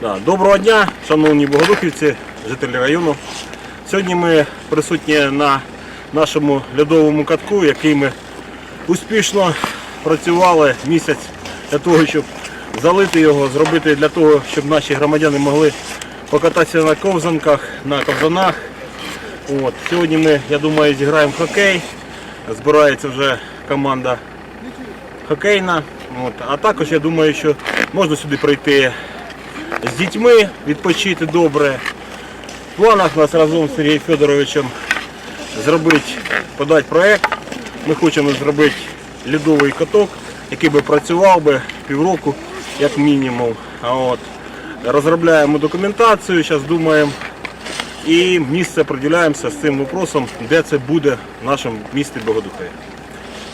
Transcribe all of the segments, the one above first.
Доброго дня, шановні богодухівці, жителі району. Сьогодні ми присутні на нашому льодовому катку, який ми успішно працювали місяць для того, щоб залити його, зробити для того, щоб наші громадяни могли покататися на ковзанках, на ковзанах. От. Сьогодні ми, я думаю, зіграємо в хокей. Збирається вже команда хокейна. От. А також я думаю, що можна сюди прийти з дітьми, відпочити добре. В планах нас разом з Сергієм Федоровичем зробити, подати проект. Ми хочемо зробити льодовий каток, який би працював би півроку, як мінімум. От. Розробляємо документацію, зараз думаємо. І місце приділяємося з цим вопросом, де це буде в нашому місті Богодухові.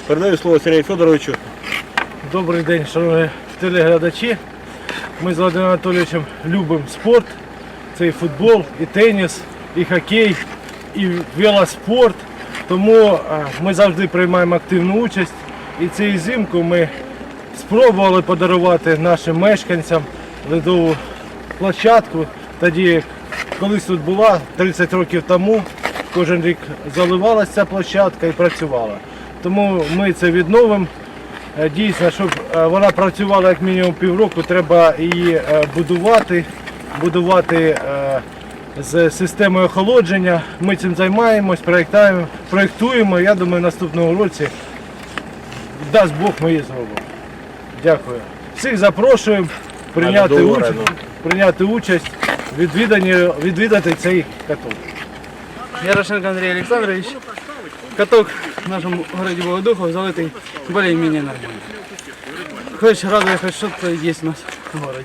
Передаю слово Сергію Федоровичу. Добрий день, шановні телеглядачі. Ми з Владимиром Анатолійовичем любимо спорт. Це і футбол, і теніс, і хокей, і велоспорт. Тому ми завжди приймаємо активну участь. І цією зимку ми спробували подарувати нашим мешканцям ледову площадку. Тоді, колись тут була 30 років тому, кожен рік заливалася ця площадка і працювала. Тому ми це відновимо. Е, Дійсно, щоб е, вона працювала як мінімум півроку, треба її е, будувати, будувати з системою охолодження. Ми цим займаємось, проєктуємо, проєктуємо. Я думаю, наступного році дасть Бог ми її зробимо. Дякую. Всіх запрошуємо прийняти участь, прийняти участь, відвідані, відвідати цей каток. Ярошенко Андрей Александрович. Каток в нашем городі Богодухов залитий более-менее нормально. Хоч радує, хоч що то є у нас в городе.